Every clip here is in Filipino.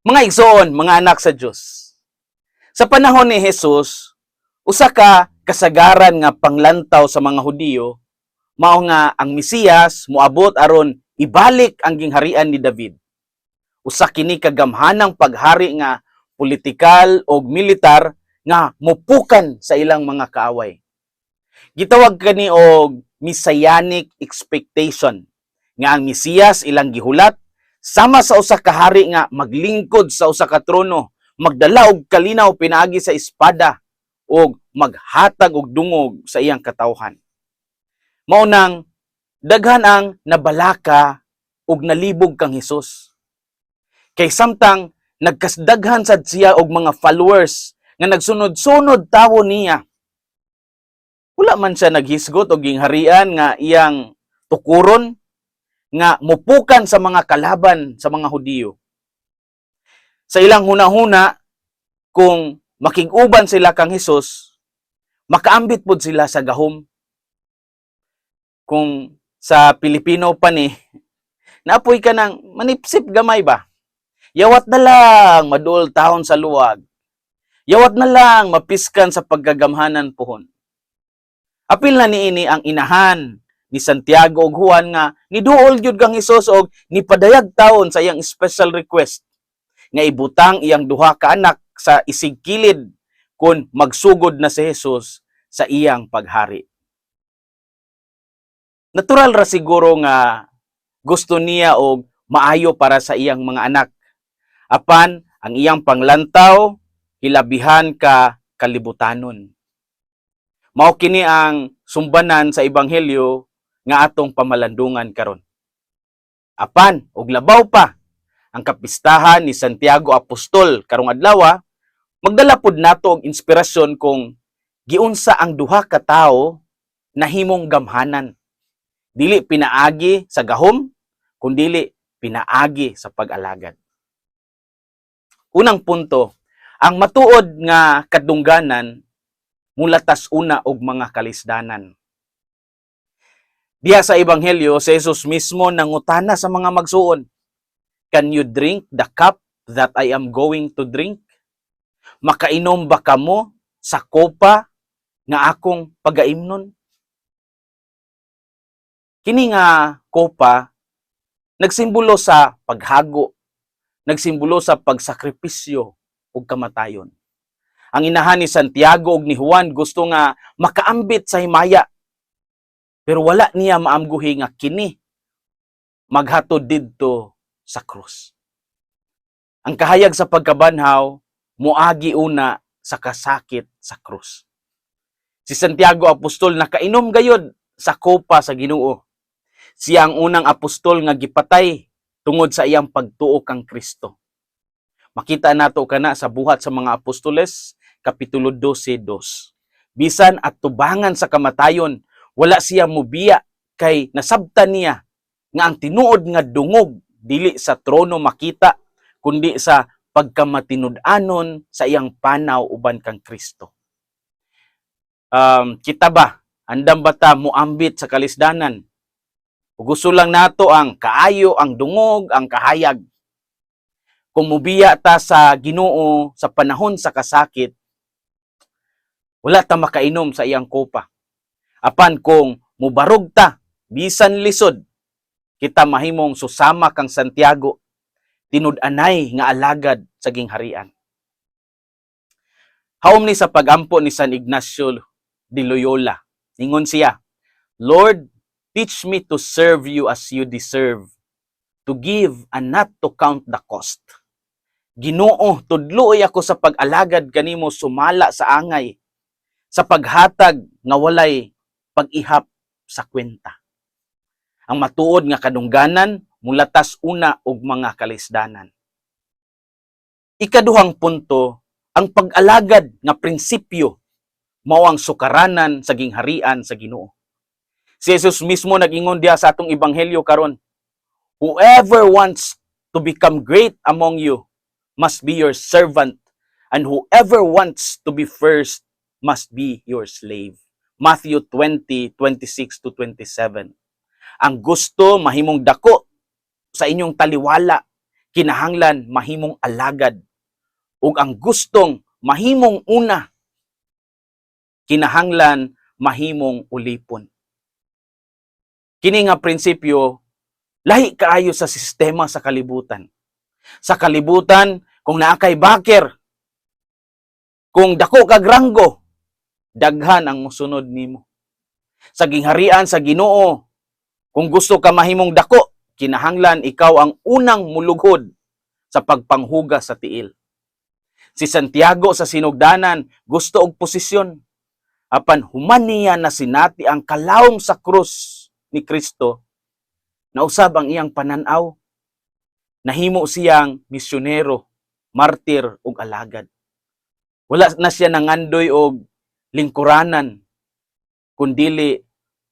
Mga igsoon, mga anak sa Dios. Sa panahon ni Jesus, usa ka kasagaran nga panglantaw sa mga Hudiyo mao nga ang Mesiyas moabot aron ibalik ang gingharian ni David. Usa kini kagamhanang paghari nga politikal o militar nga mupukan sa ilang mga kaaway. Gitawag kani og messianic expectation nga ang Mesiyas ilang gihulat sama sa usa ka hari nga maglingkod sa usa ka trono, magdala og kalinaw pinaagi sa espada ug maghatag og dungog sa iyang katawhan. Mao nang daghan ang nabalaka ug nalibog kang Hesus. Kay samtang nagkasdaghan sad siya og mga followers nga nagsunod-sunod tawo niya. Wala man siya naghisgot og gingharian nga iyang tukuron nga mupukan sa mga kalaban sa mga Hudiyo. Sa ilang hunahuna, kung makiguban sila kang Hesus, makaambit pod sila sa gahom. Kung sa Pilipino pa ni, naapoy ka ng manipsip gamay ba? Yawat na lang maduol taon sa luwag. Yawat na lang mapiskan sa paggagamhanan pohon. Apil na niini ang inahan ni Santiago ug Juan nga niduol gyud kang Hesus og nipadayag taon sa iyang special request nga ibutang iyang duha ka anak sa isig kilid kun magsugod na si Hesus sa iyang paghari. Natural ra siguro nga gusto niya og maayo para sa iyang mga anak. Apan ang iyang panglantaw hilabihan ka kalibutanon. Mao kini ang sumbanan sa ebanghelyo nga atong pamalandungan karon. Apan og labaw pa ang kapistahan ni Santiago Apostol karong adlaw magdala pud nato og inspirasyon kung giunsa ang duha ka tawo nahimong gamhanan. Dili pinaagi sa gahom, kundili pinaagi sa pag-alagad. Unang punto, ang matuod nga kadungganan mulatas una og mga kalisdanan. Diha sa ebanghelyo, si Jesus mismo nangutana sa mga magsuon, Can you drink the cup that I am going to drink? Makainom ba kamo sa kopa nga akong pagaimnon? Kini nga kopa nagsimbolo sa paghago, nagsimbolo sa pagsakripisyo ug kamatayon. Ang inahan ni Santiago ug ni Juan gusto nga makaambit sa himaya pero wala niya maamguhi nga kini maghatod didto sa krus. Ang kahayag sa pagkabanhaw muagi una sa kasakit sa krus. Si Santiago apostol nakainom gayod sa kopa sa Ginoo. Siya ang unang apostol nga gipatay tungod sa iyang pagtuo kang Kristo. Makita nato kana sa buhat sa mga apostoles kapitulo 12:2. Bisan at tubangan sa kamatayon, wala siya mubiya kay nasabtan niya nga ang tinuod nga dungog dili sa trono makita kundi sa pagkamatinud-anon sa iyang panaw uban kang Kristo. Um, kita ba andam ba ta muambit sa kalisdanan? Gusto lang nato ang kaayo, ang dungog, ang kahayag. Kung mubiya ta sa Ginoo sa panahon sa kasakit, wala ta makainom sa iyang kopa. Apan kung mubarog ta, bisan lisod, kita mahimong susama kang Santiago, tinud-anay nga alagad sa gingharian. Haom ni sa pagampo ni San Ignacio de Loyola. Ingon siya, Lord, teach me to serve you as you deserve, to give and not to count the cost. Ginoo, tudloy ako sa pag-alagad kanimo sumala sa angay, sa paghatag nga walay pag-ihap sa kwenta. Ang matuod nga kadungganan mulatas una og mga kalisdanan. Ikaduhang punto, ang pag-alagad nga prinsipyo mao ang sukaranan sa gingharian sa Ginoo. Si Jesus mismo nag-ingon diha sa atong ebanghelyo karon, Whoever wants to become great among you must be your servant, and whoever wants to be first must be your slave. Matthew 20, 26 to 27. Ang gusto mahimong dako sa inyong taliwala, kinahanglan mahimong alagad ug ang gustong mahimong una kinahanglan mahimong ulipon. Kini nga prinsipyo lahi kaayo sa sistema sa kalibutan. Sa kalibutan kung naa kay baker kung dako kag ranggo daghan ang musunod nimo. Sa gingharian sa Ginoo kung gusto ka mahimong dako kinahanglan ikaw ang unang mulughod sa pagpanghuga sa tiil. Si Santiago sa sinugdanan gusto og posisyon apan human niya na sinati ang kalawom sa krus ni Kristo na usab ang iyang pananaw nahimo siyang misyonero martir ug alagad wala na siya nangandoy og lingkuranan kundili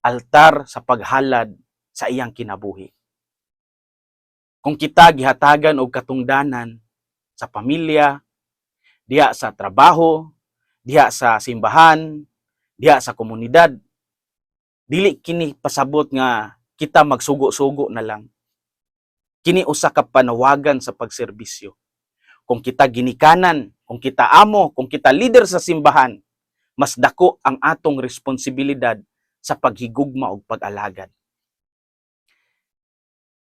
altar sa paghalad sa iyang kinabuhi. Kung kita gihatagan og katungdanan sa pamilya diha sa trabaho diha sa simbahan diha sa komunidad dili kini pasabot nga kita magsugo-sugo na lang. Kini usa ka panawagan sa pagserbisyo. Kung kita ginikanan kung kita amo kung kita leader sa simbahan mas dako ang atong responsibilidad sa paghigugma ug pag-alagad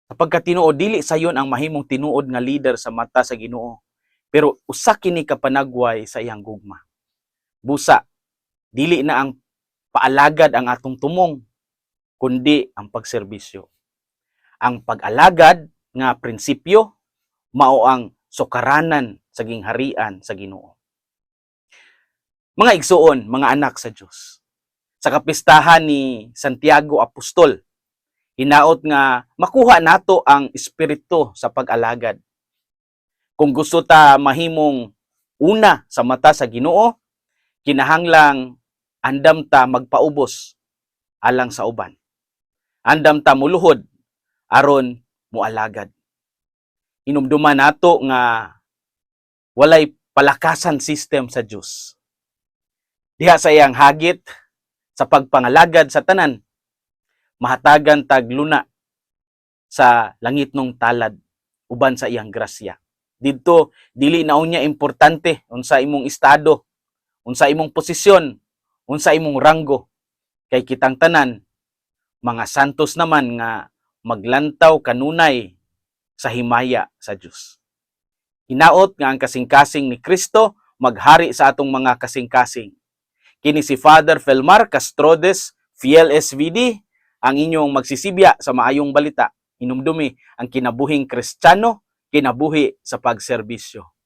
sapagkat tinuod dili sayon ang mahimong tinuod nga leader sa mata sa Ginoo pero usa kini ka panagway sa iyang gugma busa dili na ang paalagad ang atong tumong kundi ang pagserbisyo. Ang pag-alagad nga prinsipyo mao ang sukaranan sa gingharian sa Ginoo. Mga igsuon, mga anak sa Dios. Sa kapistahan ni Santiago Apostol, hinaot nga makuha nato ang espiritu sa pag-alagad. Kung gusto ta mahimong una sa mata sa Ginoo, kinahanglang andam ta magpaubos alang sa uban. Andam ta muluhod aron mualagad. Inumduman nato nga walay palakasan system sa Dios. Diha sa iyang hagit sa pagpangalagad sa tanan, mahatagan tag luna sa langit nung talad uban sa iyang grasya. Didto dili na unya importante unsa imong estado, unsa imong posisyon, unsa imong ranggo kay kitang tanan mga santos naman nga maglantaw kanunay sa himaya sa Dios. Hinaot nga ang kasing-kasing ni Kristo maghari sa atong mga kasing-kasing. Kini si Father Felmar Castrodes, Fiel SVD, ang inyong magsisibya sa maayong balita. Inumdumi ang kinabuhing Kristiyano, kinabuhi sa pagserbisyo.